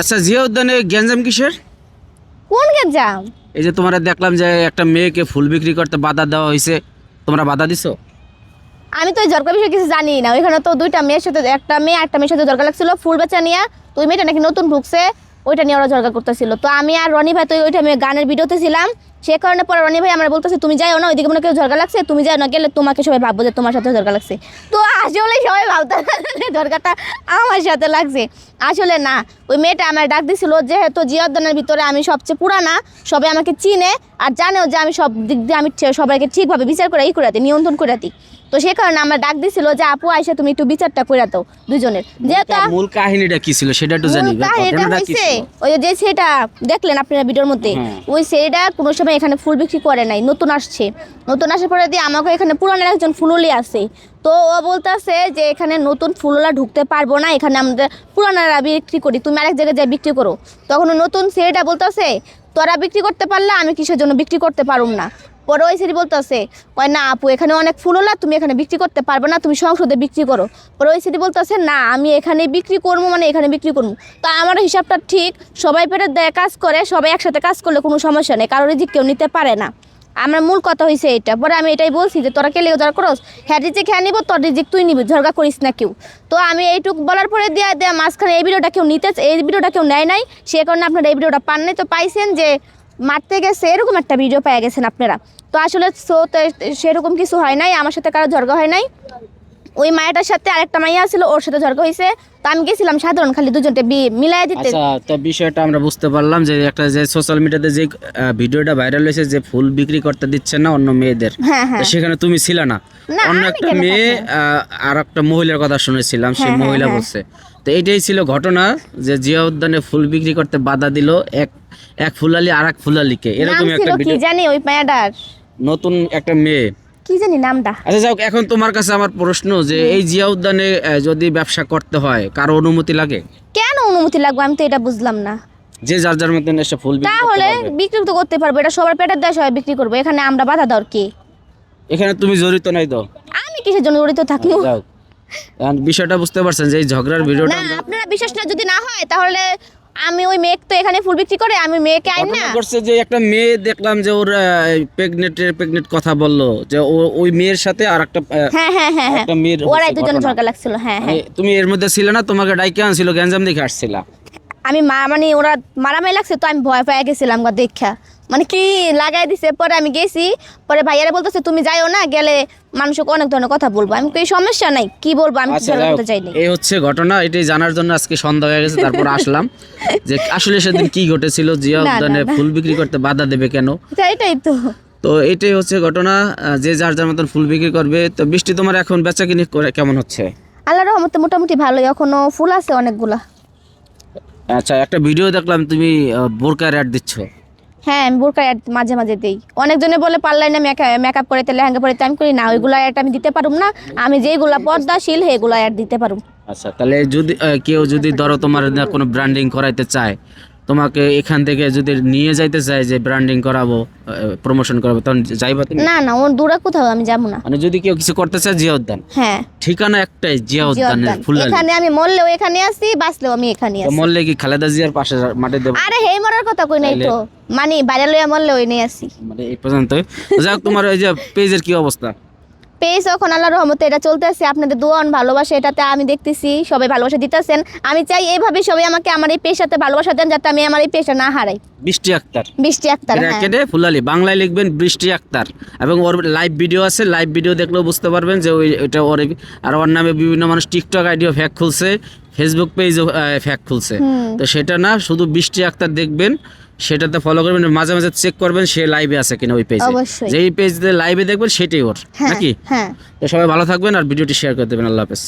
আচ্ছা জিয়া উদ্যানে গ্যাঞ্জাম কিসের? কোন গ্যাঞ্জাম? এই যে তোমরা দেখলাম যে একটা মেয়েকে ফুল বিক্রি করতে বাধা দেওয়া হয়েছে তোমরা বাধা দিছো? আমি তো জরকা বিষয়ে কিছু জানি না। ওইখানে তো দুইটা মেয়ের সাথে একটা মেয়ে একটা মেয়ের সাথে দরকার লাগছিল। ফুল বেচা নিয়ে তো ওই মেয়েটা নাকি নতুন ঢুকছে ওইটা নিয়ে ওরা ঝরকা করতেছিল। তো আমি আর রনি ভাই তো ওইটা আমি গানের ভিডিওতে ছিলাম। সে কারণে পরে রনি ভাই আমরা বলতেছে, তুমি যাও না, ওইদিকে মনে কেউ ঝরকা লাগছে? তুমি যাও না, গেলে তোমাকে সবাই ভাববো যে তোমার সাথে ঝরকা লাগছে। তো আসলে সবাই ভাবতে ঝরকাটা আমার সাথে লাগছে। আসলে না, ওই মেয়েটা আমার ডাক দিছিল যেহেতু জিয়াউদ্দানের ভিতরে আমি সবচেয়ে পুরানা, সবাই আমাকে চিনে আর জানেও যে আমি সব দিক দিয়ে আমি সবাইকে ঠিকভাবে বিচার করে, ই করে দিই, নিয়ন্ত্রণ করে দিই। তো সে কারণে আমরা ডাক দিছিল যে আপু আইসে তুমি একটু বিচারটা করে দাও দুজনের যেহেতু মূল কাহিনীটা কি ছিল সেটা একটু জানি কাহিনীটা হইছে, ওই যে সেটা দেখলেন আপনারা ভিডিওর মধ্যে হ্যাঁ। ওই সেটা কোনো সময় এখানে ফুল বিক্রি করে নাই নতুন আসছে। নতুন আসার পরে দিয়ে আমাকে এখানে পুরানের একজন ফুললি আছে। তো ও বলতেছে যে এখানে নতুন ফুলওয়ালা ঢুকতে পারব না এখানে আমাদের পুরানারা বিক্রি করি তুমি আরেক জায়গায় যাই বিক্রি করো। তখন নতুন সেটা বলতেছে তোরা বিক্রি করতে পারলে আমি কিসের জন্য বিক্রি করতে পারুম না? পরে ওই সেটি বলতেছে, কয়, না আপু, এখানে অনেক ফুলওয়ালা তুমি এখানে বিক্রি করতে পারবে না, তুমি সংসদে বিক্রি করো। পরে ওই সেটি বলতেছে, না, আমি এখানে বিক্রি করব মানে এখানে বিক্রি করব। তা আমার হিসাবটা ঠিক, সবাই পেটে দেয়, কাজ করে, সবাই একসাথে কাজ করলে কোনো সমস্যা নেই, কারোর রিজিক কেউ নিতে পারে না। আমার মূল কথা হয়েছে এটা পরে আমি এটাই বলছি যে, তোরা কেলে যারা করস হ্যাঁ রিজিক হ্যাঁ নিব, তোর রিজিক তুই নিবি ঝরগা করিস না কেউ। তো আমি এইটুক বলার পরে দেয়া দেয়া মাঝখানে এই ভিডিওটা কেউ নিতে, এই ভিডিওটা কেউ নেয় নাই, সে কারণে আপনারা এই ভিডিওটা পান নাই। তো পাইছেন যে মারতে গেছে, এরকম একটা ভিডিও পেয়ে গেছেন আপনারা। তো আসলে সো সেরকম কিছু হয় নাই, আমার সাথে কারও ঝড়গা হয় নাই? ওই মায়াটার সাথে আরেকটা মাইয়া ছিল ওর সাথে ঝরগা হয়েছে তো আমি গেছিলাম সাধারণ খালি দুজনকে মিলাই দিতে। আচ্ছা তো বিষয়টা আমরা বুঝতে পারলাম যে একটা যে সোশ্যাল মিডিয়াতে যে ভিডিওটা ভাইরাল হয়েছে যে ফুল বিক্রি করতে দিচ্ছে না অন্য মেয়েদের হ্যাঁ হ্যাঁ। সেখানে তুমি ছিলে না। অন্য একটা মেয়ে আর একটা মহিলার কথা শুনেছিলাম সেই হ্যাঁ, মহিলা। বলছে। তো এটাই ছিল ঘটনা যে জিয়া উদ্যানে ফুল বিক্রি করতে বাধা দিল এক এক ফুলালি আর এক ফুলালিকে এরকম একটা ভিডিও জানি ওই মায়াটার নতুন একটা মেয়ে। কি জানি নামটা? আচ্ছা যাও এখন তোমার কাছে আমার প্রশ্ন যে এই জিয়া উদ্যানে যদি ব্যবসা করতে হয় কারও অনুমতি লাগে? কেন অনুমতি লাগবে? আমি তো এটা বুঝলাম না। যে যার যার মতন এসে ফুল বিক্রি তাহলে। বিক্রি তো করতে পারব এটা সবার পেটের দেয় সবাই বিক্রি করব। এখানে আমরা বাধা দেওয়ার কি? এখানে তুমি জড়িত নাই তো? আমি কিসের জন্য জড়িত এখন বিষয়টা বুঝতে পারছেন যে এই ঝগড়ার ভিডিওটা না আপনারা বিশ্বাস না যদি না হয় তাহলে আমি ওই মেয়ে তো এখানে ফুল বিক্রি করে আমি মেয়েকে আইন না। করছে যে একটা মেয়ে দেখলাম যে ওর প্রেগনেন্টের প্রেগনেন্ট কথা বলল যে ও- ওই মেয়ের সাথে আর একটা হ্যাঁ হ্যাঁ হ্যাঁ হ্যাঁ। একটা মেয়ের ওরাই দুজন ঝগড়া লাগছিল হ্যাঁ হ্যাঁ। তুমি এর মধ্যে ছিল না? তোমাকে ডাইকে আনছিল গ্যাঞ্জাম দেখে আসছিলা। আমি মা মানে ওরা মারামারি লাগছে তো আমি ভয় পেয়ে গেছিলাম গা দেখা। মানে কি লাগাই দিছে? পরে আমি গেছি পরে ভাইয়ারা বলতেছে তুমি যাইও না গেলে মানুষকে অনেক ধরনের কথা বলব। আমি কই সমস্যা নাই কি বলব? আমি আচ্ছা কিছু হোক, করতে চাইনি? এই হচ্ছে ঘটনা এটাই জানার জন্য আজকে সন্ধ্যা হয়ে গেছে তারপর আসলাম। যে আসলে সেদিন কি ঘটেছিল জিয়া না, না, উদ্যানে ফুল বিক্রি করতে বাধা দেবে কেন? তা এটাই তো। তো এটাই হচ্ছে ঘটনা যে যার যার মতন ফুল বিক্রি করবে। তো বৃষ্টি তোমার এখন বেচা কিনি করে কেমন হচ্ছে? আল্লাহ রহমতে মোটামুটি ভালোই এখনও ফুল আছে অনেকগুলা। আচ্ছা একটা ভিডিও দেখলাম তুমি বোরকা বোরকার অ্যাড দিচ্ছ। হ্যাঁ আমি বোরকা অ্যাড মাঝে মাঝে দিই। অনেকজনে বলে পারলাই না মেকআপ করে লেহেঙ্গা পরে আমি করি না। ওইগুলো অ্যাড আমি দিতে পারুম না। আমি যেগুলা পর্দাশীল সেগুলো অ্যাড দিতে পারুম। আচ্ছা তাহলে যদি কেউ যদি ধরো তোমার কোনো ব্র্যান্ডিং করাইতে চায় তোমাকে এখান থেকে যদি নিয়ে যাইতে চায় যে ব্র্যান্ডিং করাবো প্রমোশন করাবো তখন যাইবা তুমি? না না ওর দূরে কোথাও আমি যাব না। মানে যদি কেউ কিছু করতে চায় জিয়া উদ্যান হ্যাঁ। ঠিকানা একটাই জিয়া উদ্যানের জিয়াউদ্দান। এখানে আমি মরলেও এখানে আসি বাঁচলেও আমি এখানে আছি। মরলে কি খালেদা জিয়ার পাশে মাঠে দেবো? আরে হে মরার কথা কই নাই তো। মানে বাইরে লইয়া মরলে ওই নেই আসি মানে এই পর্যন্ত যাই হোক, তোমার ওই যে পেজের কি অবস্থা? পেয়েছ এখন আল্লাহ রহমতে এটা চলতেছে আপনাদের দোয়ান ভালোবাসা এটাতে আমি দেখতেছি সবাই ভালোবাসা দিতেছেন। আমি চাই এইভাবে সবাই আমাকে আমার এই পেশাতে ভালোবাসা দেন যাতে আমি আমার এই পেশা না হারাই। বৃষ্টি আক্তার। বৃষ্টি আক্তার হ্যাঁ। ব্র্যাকেটে ফুলালি বাংলায় লিখবেন বৃষ্টি আক্তার। এবং ওর লাইভ ভিডিও আছে লাইভ ভিডিও দেখলেও বুঝতে পারবেন যে ওই ওইটা ওর আর ওর নামে বিভিন্ন মানুষ টিকটক আইডিও ফ্যাক খুলছে ফেসবুক পেজও ফ্যাক খুলছে। তো সেটা না শুধু বৃষ্টি আক্তার দেখবেন সেটাতে ফলো করবেন মাঝে মাঝে চেক করবেন সে লাইভে আছে কিনা ওই পেজে। যেই পেজে লাইভে দেখবেন সেটাই ওর হ্যাঁ নাকি? হ্যাঁ। তো সবাই ভালো থাকবেন আর ভিডিওটি শেয়ার করে দেবেন আল্লাহ হাফেজ।